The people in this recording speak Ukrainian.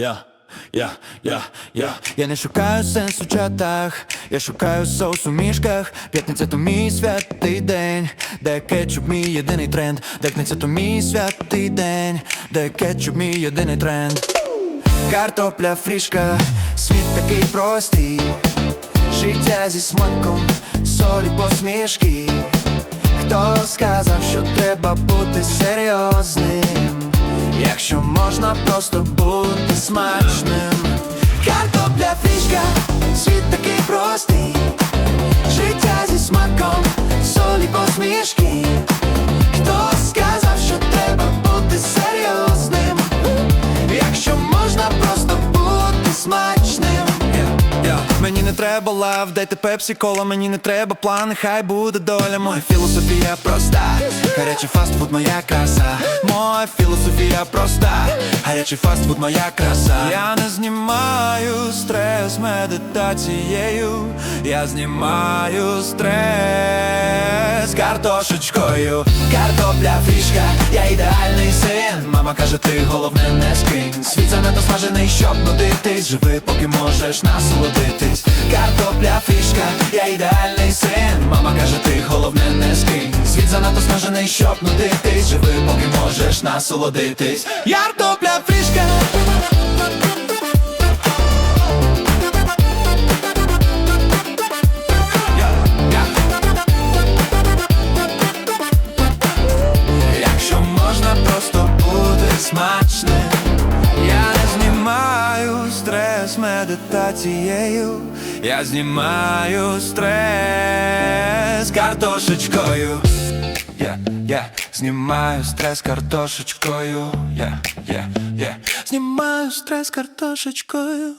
я, я, я, я. Я не шукаю сенс у чатах, я шукаю соус у мішках. П'ятниця то мій святий день, де кетчуп мій єдиний тренд. П'ятниця то мій святий день, де кетчуп мій єдиний тренд. Картопля фрішка, світ такий простий. Життя зі смаком, солі посмішки. Хто сказав, що треба бути серйозним? Якщо можна просто бути смачним. Картопля фрішка, не треба лав, дайте пепсі кола, мені не треба плани, хай буде доля. Моя філософія проста, гарячий фастфуд моя краса. Моя філософія проста, гарячий фастфуд моя краса. Я не знімаю стрес медитацією, я знімаю стрес картошечкою, картопля фрішка, я ідеальний син. Мама каже, ти головне не скинь. Світ занадто смажений, щоб нудитись. Живи, поки можеш насолодитись. Картопля фрішка, я ідеальний син. Мама каже, ти головне не скинь. Світ занадто смажений, щоб нудитись. Живи, поки можеш насолодитись. Картопля фрішка. Якщо можна просто смачним Я не знімаю стрес медитацією. Я знімаю стрес картошечкою. Я, я знімаю стрес картошечкою. Я, я, я знімаю стрес картошечкою